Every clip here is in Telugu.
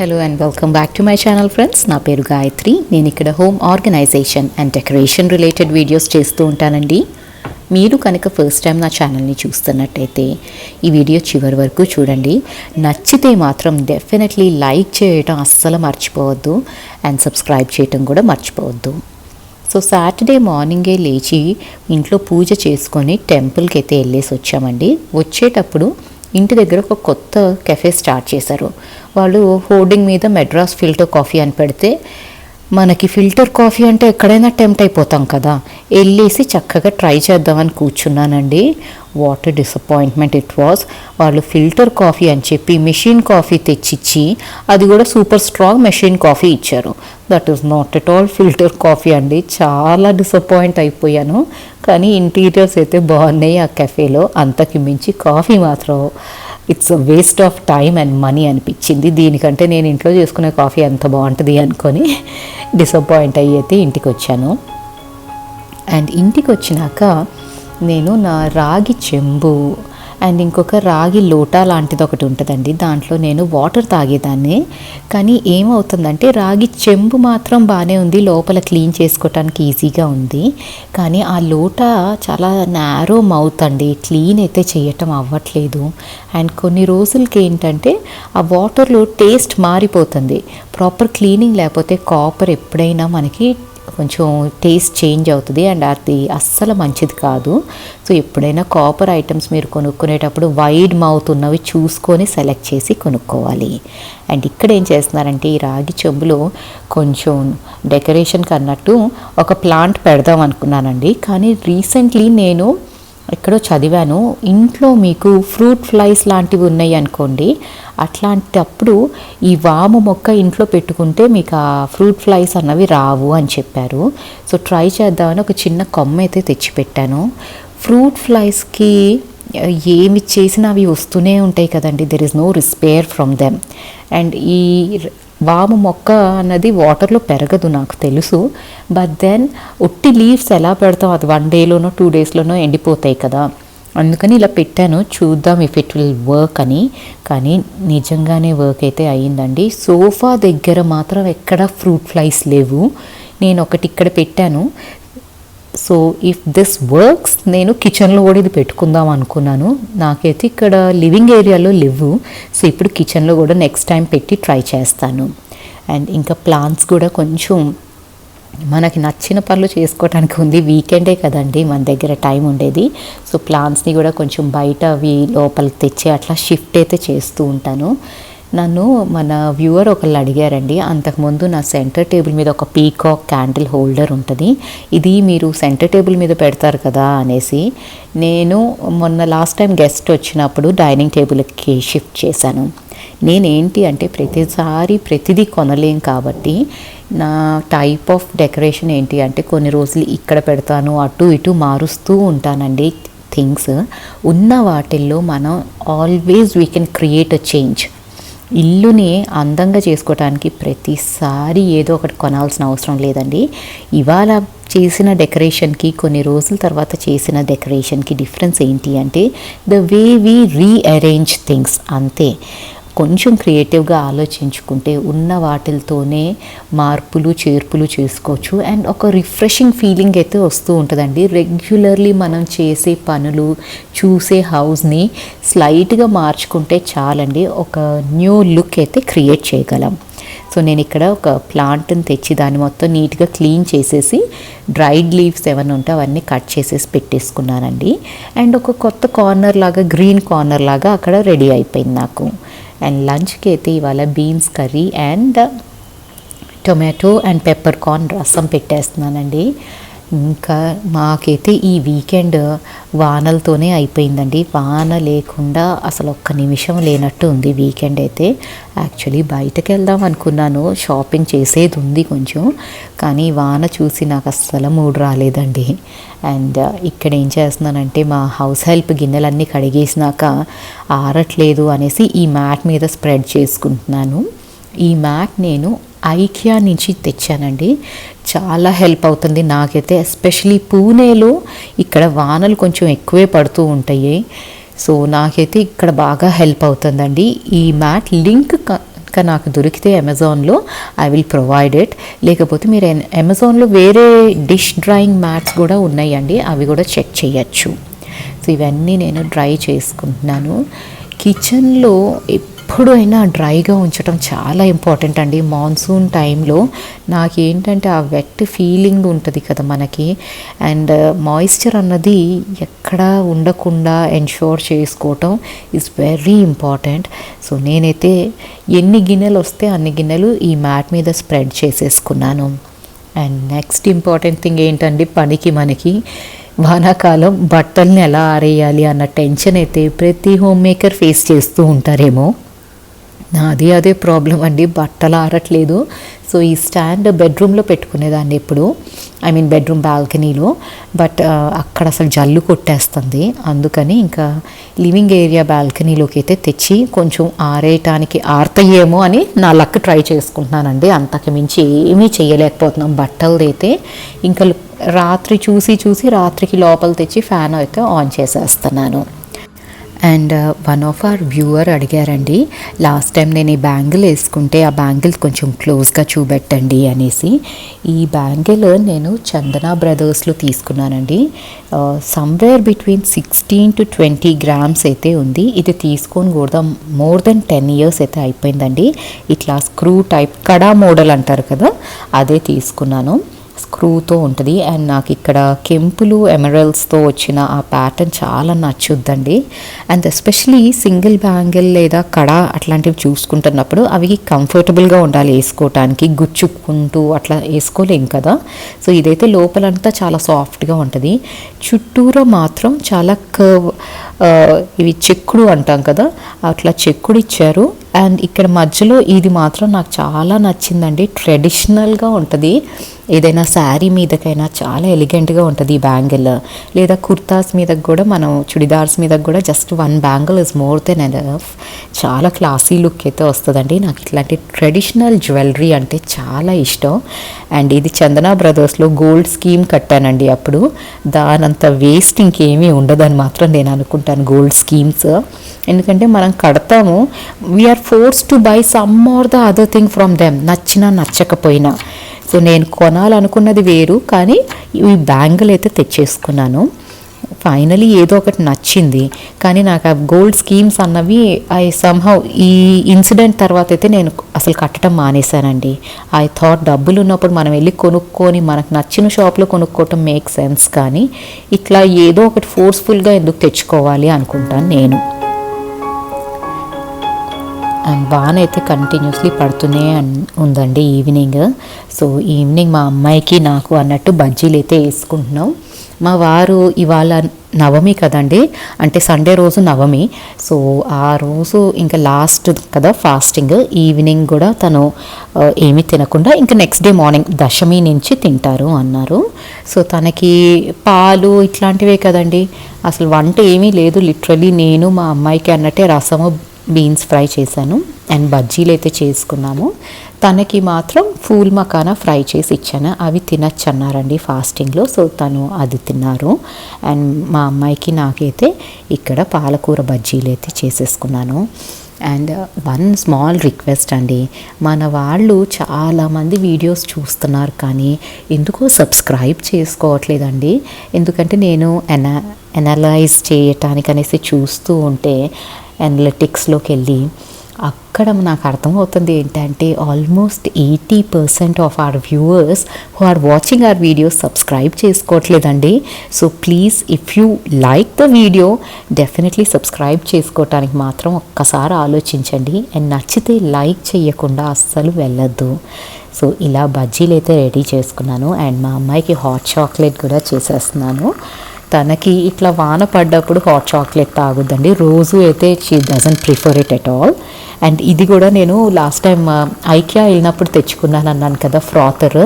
Hello and welcome back to my channel friends నా పేరు గాయత్రి. నేను ఇక్కడ home organisation and decoration related videos చేస్తూ ఉంటానండి. మీరు కనుక ఫస్ట్ టైం నా ఛానల్ని చూస్తున్నట్టయితే ఈ వీడియో చివరి వరకు చూడండి. నచ్చితే మాత్రం డెఫినెట్లీ లైక్ చేయటం అస్సలు మర్చిపోవద్దు అండ్ సబ్స్క్రైబ్ చేయటం కూడా మర్చిపోవద్దు. సో సాటర్డే మార్నింగే లేచి ఇంట్లో పూజ చేసుకొని టెంపుల్కి అయితే వెళ్ళేసి వచ్చామండి. వచ్చేటప్పుడు ఇంటి దగ్గర ఒక కొత్త కెఫే స్టార్ట్ చేశారు. వాళ్ళు హోర్డింగ్ మీద మెడ్రాస్ ఫిల్టర్ కాఫీ అని పెడితే మనకి ఫిల్టర్ కాఫీ అంటే ఎక్కడైనా టెంప్ట్ అయిపోతాం కదా. వెళ్ళేసి చక్కగా ట్రై చేద్దామని కూర్చున్నానండి. What a disappointment it was. వాళ్ళు ఫిల్టర్ కాఫీ అని చెప్పి మెషిన్ కాఫీ తెచ్చిచ్చి అది కూడా సూపర్ స్ట్రాంగ్ మెషిన్ కాఫీ ఇచ్చారు. That is not at all filter coffee అండి. చాలా డిసప్పాయింట్ అయిపోయాను. కానీ ఇంటీరియర్స్ అయితే బాగున్నాయి ఆ కెఫేలో. అంతకి మించి కాఫీ మాత్రం it's waste of time and money అనిపించింది. దీనికంటే నేను ఇంట్లో చేసుకునే కాఫీ ఎంత బాగుంటుంది అనుకొని డిసప్పాయింట్ అయ్యి అయితే ఇంటికి వచ్చాను అండ్ ఇంటికి వచ్చినాక నేను నా రాగి చెంబు అండ్ ఇంకొక రాగి లోటా లాంటిది ఒకటి ఉంటుందండి. దాంట్లో నేను వాటర్ తాగేదాన్ని. కానీ ఏమవుతుందంటే రాగి చెంబు మాత్రం బాగానే ఉంది. లోపల క్లీన్ చేసుకోవటానికి ఈజీగా ఉంది. కానీ ఆ లోటా చాలా నేరో మౌత్ అండి. క్లీన్ అయితే చేయటం అవ్వట్లేదు. అండ్ కొన్ని రోజులకి ఏంటంటే ఆ వాటర్లో టేస్ట్ మారిపోతుంది. ప్రాపర్ క్లీనింగ్ లేకపోతే కాపర్ ఎప్పుడైనా మనకి కొంచెం టేస్ట్ చేంజ్ అవుతుంది అండ్ అది అస్సలు మంచిది కాదు. సో ఎప్పుడైనా కాపర్ ఐటమ్స్ మీరు కొనుక్కునేటప్పుడు వైడ్ మౌత్ ఉన్నవి చూసుకొని సెలెక్ట్ చేసి కొనుక్కోవాలి. అండ్ ఇక్కడ ఏం చేస్తున్నారంటే ఈ రాగి చెంబులో కొంచెం డెకరేషన్కి అన్నట్టు ఒక ప్లాంట్ పెడదాం అనుకున్నానండి. కానీ రీసెంట్లీ నేను ఎక్కడో చదివాను. ఇంట్లో మీకు ఫ్రూట్ ఫ్లైస్ లాంటివి ఉన్నాయి అనుకోండి అట్లాంటప్పుడు ఈ వాము మొక్క ఇంట్లో పెట్టుకుంటే మీకు ఆ ఫ్రూట్ ఫ్లైస్ అన్నవి రావు అని చెప్పారు. సో ట్రై చేద్దామని ఒక చిన్న కొమ్మ అయితే తెచ్చిపెట్టాను. ఫ్రూట్ ఫ్లైస్కి ఏమి చేసినా అవి వస్తూనే ఉంటాయి కదండి. There is no respite from them and ఈ వాము మొక్క అన్నది వాటర్లో పెరగదు నాకు తెలుసు. బట్ దెన్ ఒట్టి లీవ్స్ ఎలా పెడతాం? అది వన్ డేలోనో టూ డేస్లోనో ఎండిపోతాయి కదా. అందుకని ఇలా పెట్టాను. చూద్దాం ఇఫ్ ఇట్ విల్ వర్క్ అని. కానీ నిజంగానే వర్క్ అయితే అయ్యిందండి. సోఫా దగ్గర మాత్రం ఎక్కడ ఫ్రూట్ ఫ్లైస్ లేవు. నేను ఒకటి ఇక్కడ పెట్టాను. సో ఇఫ్ దిస్ వర్క్స్ నేను కిచెన్లో కూడా ఇది పెట్టుకుందాం అనుకున్నాను. నాకైతే ఇక్కడ లివింగ్ ఏరియాలో లేవు. సో ఇప్పుడు కిచెన్లో కూడా నెక్స్ట్ టైం పెట్టి ట్రై చేస్తాను. అండ్ ఇంకా ప్లాంట్స్ కూడా కొంచెం మనకి నచ్చిన పనులు చేసుకోవడానికి ఉంది. వీకెండే కదండి మన దగ్గర టైం ఉండేది. సో ప్లాంట్స్ని కూడా కొంచెం బయట అవి లోపలికి తెచ్చి అట్లా షిఫ్ట్ అయితే చేస్తూ ఉంటాను. నన్ను మన వ్యూవర్ ఒకళ్ళు అడిగారండి. అంతకుముందు నా సెంటర్ టేబుల్ మీద ఒక పీకాక్ క్యాండిల్ హోల్డర్ ఉంటుంది. ఇది మీరు సెంటర్ టేబుల్ మీద పెడతారు కదా అనేసి నేను మొన్న లాస్ట్ టైం గెస్ట్ వచ్చినప్పుడు డైనింగ్ టేబుల్కి షిఫ్ట్ చేశాను. నేనేంటి అంటే ప్రతిసారి ప్రతిదీ కొనలేం కాబట్టి నా టైప్ ఆఫ్ డెకరేషన్ ఏంటి అంటే కొన్ని రోజులు ఇక్కడ పెడతాను అటు ఇటు మారుస్తూ ఉంటానండి థింగ్స్. ఉన్న వాటిల్లో మనం always we can create a change. ఇల్లుని అందంగా చేసుకోవటానికి ప్రతిసారి ఏదో ఒకటి కొనాల్సిన అవసరం లేదండి. ఇవాళ చేసిన డెకరేషన్కి కొన్ని రోజుల తర్వాత చేసిన డెకరేషన్కి డిఫరెన్స్ ఏంటి అంటే the way we rearrange things అంతే. కొంచెం క్రియేటివ్గా ఆలోచించుకుంటే ఉన్న వాటితోనే మార్పులు చేర్పులు చేసుకోవచ్చు. అండ్ ఒక రిఫ్రెషింగ్ ఫీలింగ్ అయితే వస్తూ ఉంటుందండి. రెగ్యులర్లీ మనం చేసే పనులు చూసే హౌస్ని స్లైట్గా మార్చుకుంటే చాలండి. ఒక న్యూ లుక్ అయితే క్రియేట్ చేయగలం. సో నేను ఇక్కడ ఒక ప్లాంట్ని తెచ్చి దాన్ని మొత్తం నీట్గా క్లీన్ చేసేసి డ్రైడ్ లీవ్స్ ఏమైనా ఉంటే అవన్నీ కట్ చేసేసి పెట్టేసుకున్నానండి. అండ్ ఒక కొత్త కార్నర్ లాగా గ్రీన్ కార్నర్ లాగా అక్కడ రెడీ అయిపోయింది నాకు. అండ్ లంచ్కి అయితే ఇవాళ beans curry and tomato and pepper corn rasam పెట్టేస్తున్నానండి ఇంకా మాకైతే ఈ వీకెండ్ వానలతోనే అయిపోయిందండి. వాన లేకుండా అసలు ఒక్క నిమిషం లేనట్టు ఉంది వీకెండ్ అయితే. యాక్చువల్లీ బయటకు వెళ్దాం అనుకున్నాను షాపింగ్ చేసేది ఉంది కొంచెం కానీ వాన చూసి నాకు అస్సలు మూడు రాలేదండి. అండ్ uh, ఇక్కడ ఏం చేస్తున్నానంటే మా హౌస్ హెల్ప్ గిన్నెలన్నీ కడిగేసినాక ఆరట్లేదు అనేసి ఈ మ్యాట్ మీద స్ప్రెడ్ చేసుకుంటున్నాను. ఈ మ్యాట్ నేను ఐకియా నుంచి తెచ్చానండి. చాలా హెల్ప్ అవుతుంది నాకైతే ఎస్పెషలీ పూణేలో ఇక్కడ వానలు కొంచెం ఎక్కువే పడుతూ ఉంటాయి. సో నాకైతే ఇక్కడ బాగా హెల్ప్ అవుతుందండి. ఈ మ్యాట్ లింక్ కనుక నాకు దొరికితే అమెజాన్లో ఐ విల్ ప్రొవైడ్ ఇట్. లేకపోతే మీరు అమెజాన్లో వేరే డిష్ డ్రాయింగ్ మ్యాట్స్ కూడా ఉన్నాయండి. అవి కూడా చెక్ చేయొచ్చు. సో ఇవన్నీ నేను డ్రై చేసుకుంటున్నాను. కిచెన్లో ఎప్పుడు అయినా డ్రైగా ఉంచడం చాలా ఇంపార్టెంట్ అండి. మాన్సూన్ టైంలో నాకేంటంటే ఆ వెట్ ఫీలింగ్ ఉంటుంది కదా మనకి. అండ్ మాయిశ్చర్ అన్నది ఎక్కడా ఉండకుండా ఎన్షోర్ చేసుకోవటం ఈజ్ వెరీ ఇంపార్టెంట్. సో నేనైతే ఎన్ని గిన్నెలు వస్తే అన్ని గిన్నెలు ఈ మ్యాట్ మీద స్ప్రెడ్ చేసేసుకున్నాను. అండ్ నెక్స్ట్ ఇంపార్టెంట్ థింగ్ ఏంటండి? పనికి మనకి. వానాకాలం బట్టల్ని ఎలా ఆరేయాలి అన్న టెన్షన్ అయితే ప్రతి హోమ్ మేకర్ ఫేస్ చేస్తూ ఉంటారేమో. నాది అదే ప్రాబ్లం అండి. బట్టలు ఆరట్లేదు. సో ఈ స్టాండ్ బెడ్రూమ్లో పెట్టుకునేదాన్ని ఎప్పుడు. ఐ మీన్ బెడ్రూమ్ బాల్కనీలో బట్ అక్కడ అసలు జల్లు కొట్టేస్తుంది. అందుకని ఇంకా లివింగ్ ఏరియా బాల్కనీలోకి అయితే తెచ్చి కొంచెం ఆరేయటానికి ఆరతాయేమో అని నా లక్ ట్రై చేసుకుంటున్నానండి. అంతకు మించి ఏమీ చేయలేకపోతున్నాం. బట్టలది అయితే ఇంకా రాత్రి చూసి చూసి రాత్రికి లోపల తెచ్చి ఫ్యాన్ అయితే ఆన్ చేసేస్తున్నాను. And one of our viewer అడిగారండి లాస్ట్ టైం నేను ఈ బ్యాంగిల్ వేసుకుంటే ఆ బ్యాంగిల్ కొంచెం క్లోజ్గా చూపెట్టండి అనేసి. ఈ బ్యాంగిల్ నేను చందన బ్రదర్స్లో తీసుకున్నానండి. Somewhere between sixteen to twenty grams అయితే ఉంది. ఇది తీసుకొని కూడా మోర్ దెన్ టెన్ ఇయర్స్ అయితే అయిపోయిందండి. ఇట్లా స్క్రూ టైప్ కడా మోడల్ అంటారు కదా అదే తీసుకున్నాను. స్క్రూతో ఉంటుంది. అండ్ నాకు ఇక్కడ కెంపులు ఎమరల్స్తో వచ్చిన ఆ ప్యాటర్న్ చాలా నచ్చుద్దండి. అండ్ ఎస్పెషలీ సింగిల్ బ్యాంగిల్ లేదా కడ అట్లాంటివి చూసుకుంటున్నప్పుడు అవి కంఫర్టబుల్గా ఉండాలి వేసుకోవటానికి గుచ్చుకుంటూ అట్లా వేసుకోలేం కదా. సో ఇదైతే లోపలంతా చాలా సాఫ్ట్గా ఉంటుంది. చుట్టూరా మాత్రం చాలా కర్వ్ uh, ఇవి చెక్కుడు అంటాం కదా. అట్లా చెక్కుడు ఇచ్చారు. అండ్ ఇక్కడ మధ్యలో ఇది మాత్రం నాకు చాలా నచ్చిందండి. ట్రెడిషనల్గా ఉంటుంది. ఏదైనా శారీ మీదకైనా చాలా ఎలిగెంట్గా ఉంటుంది ఈ బ్యాంగిల్. లేదా కుర్తాస్ మీదకి కూడా మనం చుడిదార్స్ మీదకి కూడా just one bangle is more than enough చాలా క్లాసీ లుక్ అయితే వస్తుందండి. నాకు ఇట్లాంటి ట్రెడిషనల్ జ్యువెలరీ అంటే చాలా ఇష్టం. అండ్ ఇది చందన బ్రదర్స్లో గోల్డ్ స్కీమ్ కట్టానండి అప్పుడు. దానంత వేస్ట్ ఇంకేమీ ఉండదని మాత్రం నేను అనుకుంటాను గోల్డ్ స్కీమ్స్ ఎందుకంటే మనం కడతాము we are force to buy some or the other thing from them నచ్చినా నచ్చకపోయినా. సో నేను కొనాలనుకున్నది వేరు కానీ ఈ బ్యాంగిల్ అయితే తెచ్చేసుకున్నాను. ఫైనలీ ఏదో ఒకటి నచ్చింది కానీ నాకు ఆ గోల్డ్ స్కీమ్స్ అన్నవి ఐ సమ్హౌ ఈ ఇన్సిడెంట్ తర్వాత అయితే నేను అసలు కట్టడం మానేశానండి. ఐ థాట్ డబ్బులు ఉన్నప్పుడు మనం వెళ్ళి కొనుక్కొని మనకు నచ్చిన షాప్లో కొనుక్కోవటం మేక్ సెన్స్ కానీ ఇట్లా ఏదో ఒకటి ఫోర్స్ఫుల్గా ఎందుకు తెచ్చుకోవాలి అనుకుంటాను నేను. వాన అయితే కంటిన్యూస్లీ పడుతూనే ఉందండి ఈవినింగ్ సో ఈవినింగ్ మా అమ్మాయికి నాకు అన్నట్టు బజ్జీలు అయితే వేసుకుంటున్నాం. మా వారు ఇవాళ నవమి కదండి అంటే సండే రోజు నవమి. సో ఆ రోజు ఇంకా లాస్ట్ కదా ఫాస్టింగ్ ఈవినింగ్ కూడా తను ఏమీ తినకుండా ఇంకా నెక్స్ట్ డే మార్నింగ్ దశమి నుంచి తింటారు అన్నారు. సో తనకి పాలు ఇట్లాంటివే కదండి. అసలు వంట ఏమీ లేదు లిటరలీ నేను మా అమ్మాయికి అన్నట్టే రసము బీన్స్ ఫ్రై చేశాను అండ్ బజ్జీలు అయితే చేసుకున్నాము. తనకి మాత్రం ఫూల్ మకానా ఫ్రై చేసి ఇచ్చాను. అవి తినచ్చు అన్నారండి ఫాస్టింగ్లో సో తను అది తిన్నారు. అండ్ మా అమ్మాయికి నాకైతే ఇక్కడ పాలకూర బజ్జీలు అయితే చేసేసుకున్నాను. అండ్ వన్ స్మాల్ రిక్వెస్ట్ అండి మన వాళ్ళు చాలామంది వీడియోస్ చూస్తున్నారు కానీ ఎందుకో సబ్స్క్రైబ్ చేసుకోవట్లేదండి. ఎందుకంటే నేను ఎనా ఎనలైజ్ చేయటానికి అనేసి చూస్తూ ఉంటే అనలిటిక్స్లోకి వెళ్ళి అక్కడ నాకు అర్థమవుతుంది ఏంటంటే almost eighty percent of our viewers who are watching our videos subscribe చేసుకోవట్లేదండి. So please if you like the video definitely subscribe చేసుకోవటానికి మాత్రం ఒక్కసారి ఆలోచించండి. అండ్ నచ్చితే లైక్ చేయకుండా అస్సలు వెళ్ళొద్దు. సో ఇలా బజ్జీలు అయితే రెడీ చేసుకున్నాను. అండ్ మా అమ్మాయికి హాట్ చాక్లెట్ కూడా చేసేస్తున్నాను. తనకి ఇట్లా వాన పడ్డప్పుడు హాట్ చాక్లెట్ తాగుద్దండి. రోజు అయితే she doesn't prefer it at all and ఇది కూడా నేను లాస్ట్ టైం ఐక్యా వెళ్ళినప్పుడు తెచ్చుకున్నాను అన్నాను కదా ఫ్రాతర్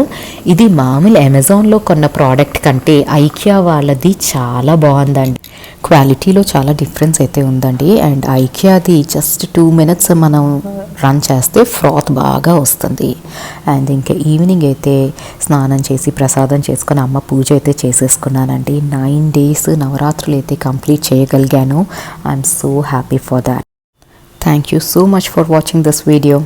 ఇది మామూలు అమెజాన్లో కొన్న ప్రోడక్ట్ కంటే ఐక్యా వాళ్ళది చాలా బాగుందండి. క్వాలిటీలో చాలా డిఫరెన్స్ అయితే ఉందండి. అండ్ ఐక్యాది జస్ట్ టూ మినిట్స్ మనం రన్ చేస్తే ఫ్రాత్ బాగా వస్తుంది. అండ్ ఇంకా ఈవినింగ్ అయితే స్నానం చేసి ప్రసాదం చేసుకొని అమ్మ పూజ అయితే చేసేసుకున్నానండి. నైన్ డేస్ నవరాత్రులు అయితే కంప్లీట్ చేయగలిగాను. I'm so happy for that thank you so much for watching this video